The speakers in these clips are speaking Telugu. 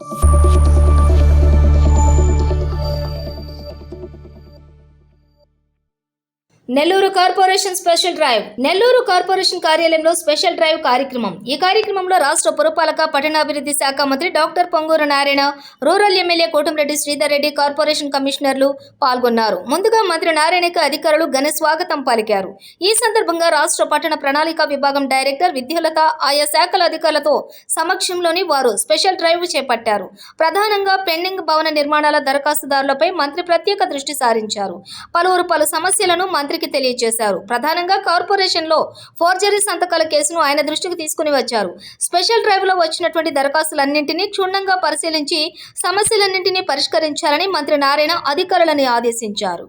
Thank you. Nellore corporation special drive. Nellore corporation కార్యాలయంలో స్పెషల్ డ్రైవ్ కార్యక్రమం. ఈ కార్యక్రమంలో రాష్ట్ర పురపాలక పట్టణాభివృద్ధి శాఖ మంత్రి doctor Ponguru Narayana rural MLA Kotamreddy Sridhar Reddy corporation కమిషనర్లు పాల్గొన్నారు. ముందుగా మంత్రి నారాయణకి అధికారులు ఘన స్వాగతం పలికారు. ఈ సందర్భంగా రాష్ట్ర పట్టణ ప్రణాళిక విభాగం డైరెక్టర్ విద్యులత ఆయా శాఖల అధికారులతో సమక్షంలోని వారు స్పెషల్ డ్రైవ్ చేపట్టారు. ప్రధానంగా పెండింగ్ భవన నిర్మాణాల దరఖాస్తుదారులపై మంత్రి ప్రత్యేక దృష్టి సారించారు. పలువురు పలు సమస్యలను మంత్రి మంత్రికి తెలియజేశారు. ప్రధానంగా కార్పొరేషన్లో ఫోర్జరీ సంతకాల కేసును ఆయన దృష్టికి తీసుకుని వచ్చారు. స్పెషల్ డ్రైవ్లో వచ్చినటువంటి దరఖాస్తులన్నింటినీ క్షుణ్ణంగా పరిశీలించి సమస్యలన్నింటినీ పరిష్కరించాలని మంత్రి నారాయణ అధికారులని ఆదేశించారు.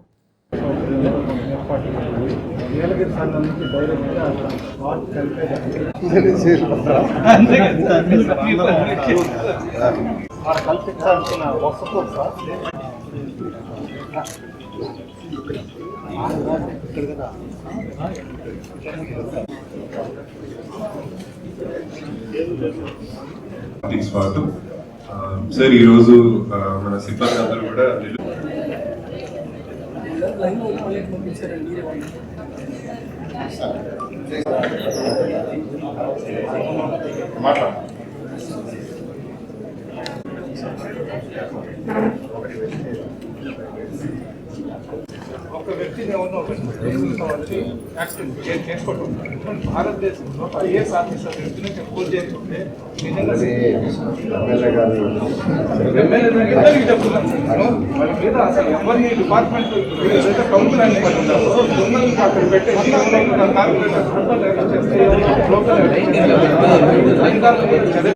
కల్పించాల్సిన వసతులు సార్. స్వాగతం సార్ ఈరోజు మన సిబ్బంది అందరూ కూడా నిలు- ఒక వ్యక్తిని ఎవరినో చేసుకోవటం మన భారతదేశంలో ఐఏఎస్ ఆఫీసర్ వ్యక్తిని ఎమ్మెల్యే చెప్తున్నాను. వాళ్ళ మీద అసలు ఎవరిని డిపార్ట్మెంట్ ఏదైతే కౌన్సిల్ అని పట్టుకుంటారో దొంగలను అక్కడ పెట్టేసి దొంగలను కార్పొరేటర్ లోకల్ అధికారులు చదివి